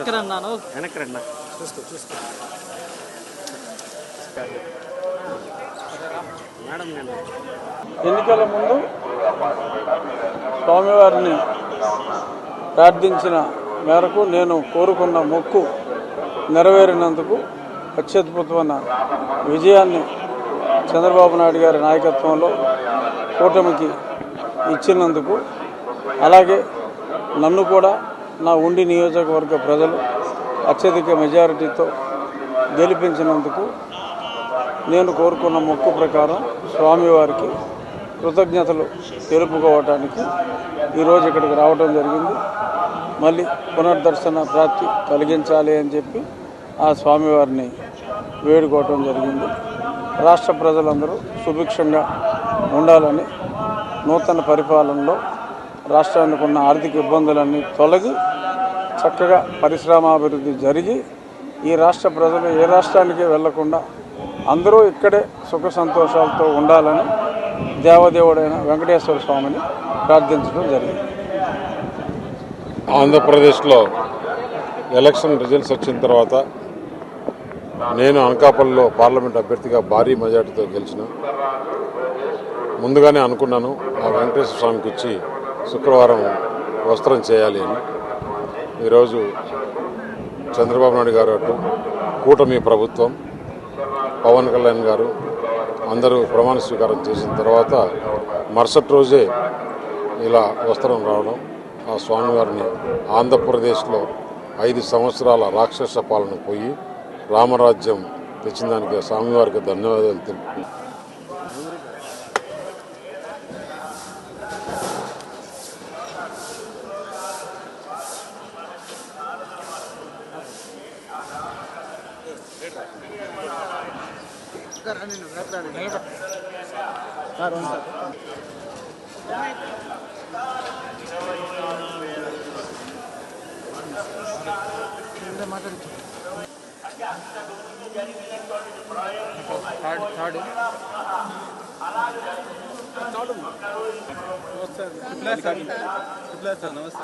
వెనక్కి రన్నాను వెనక్కి రండి చూసుకో చూసుకో. మేడం నేను. ఎన్నికల ముందు స్వామివారిని ప్రార్థించిన మేరకు నేను కోరుకున్న మొక్కు నెరవేరినందుకు అత్యద్భుతమైన విజయాన్ని చంద్రబాబు నాయుడు గారి నాయకత్వంలో కూటమికి ఇచ్చినందుకు అలాగే నన్ను కూడా నా ఉండి నియోజకవర్గ ప్రజలు అత్యధిక మెజారిటీతో గెలిపించినందుకు నేను కోరుకున్న మొక్కు ప్రకారం స్వామివారికి కృతజ్ఞతలు తెలుపుకోవటానికి ఈరోజు ఇక్కడికి రావడం జరిగింది. మళ్ళీ పునర్దర్శన ప్రాప్తి కలిగించాలి అని చెప్పి ఆ స్వామివారిని వేడుకోవటం జరిగింది. రాష్ట్ర ప్రజలందరూ సుభిక్షంగా ఉండాలని నూతన పరిపాలనలో రాష్ట్రానికి ఉన్న ఆర్థిక ఇబ్బందులన్నీ తొలగి చక్కగా పరిశ్రమాభివృద్ధి జరిగి ఈ రాష్ట్ర ప్రజలు ఏ రాష్ట్రానికి వెళ్ళకుండా అందరూ ఇక్కడే సుఖ సంతోషాలతో ఉండాలని దేవదేవుడైన వెంకటేశ్వర స్వామిని ప్రార్థించడం జరిగింది. ఆంధ్రప్రదేశ్లో ఎలక్షన్ రిజల్ట్స్ వచ్చిన తర్వాత నేను అనకాపల్లిలో పార్లమెంట్ అభ్యర్థిగా భారీ మెజార్టీతో గెలిచిన. ముందుగానే అనుకున్నాను ఆ వెంకటేశ్వర స్వామికి వచ్చి శుక్రవారం వస్త్రం చేయాలి అని. ఈరోజు చంద్రబాబు నాయుడు గారు అటు కూటమి ప్రభుత్వం పవన్ కళ్యాణ్ గారు అందరూ ప్రమాణ స్వీకారం చేసిన తర్వాత మరుసటి రోజే ఇలా వస్త్రం రావడం ఆ స్వామివారిని ఆంధ్రప్రదేశ్లో ఐదు సంవత్సరాల రాక్షస పాలన పోయి రామరాజ్యం తెచ్చిన దానికి స్వామివారికి ధన్యవాదాలు తెలుపుతున్నాను థర్డ్ థర్డ్ సార్ నమస్తే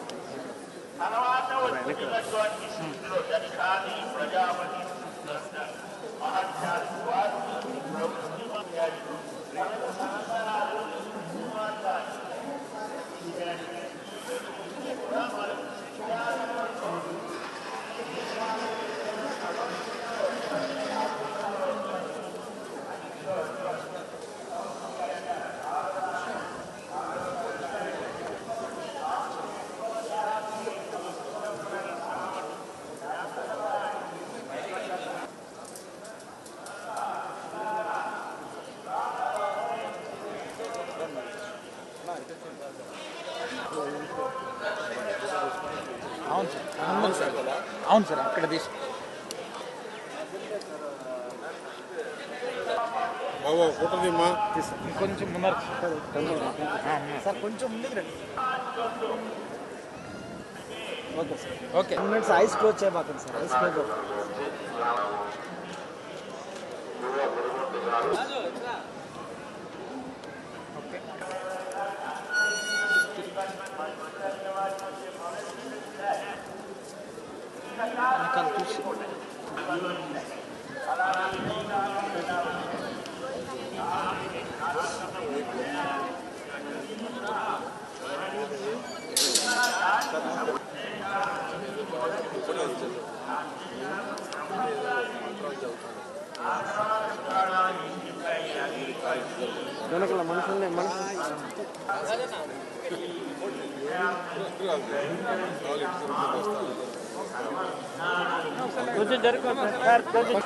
సార్ అవును సార్. అవును సార్. అవును సార్ అక్కడ తీసు ఇంకొంచెం ముందర సార్ కొంచెం ముందుకు రండి. Okay sir. Okay. Minutes eyes close చేయబాకండి sir eyes close akan tuh mana kalau mana sana mana కొంచెం జరుగుతుంది సార్ కొంచెం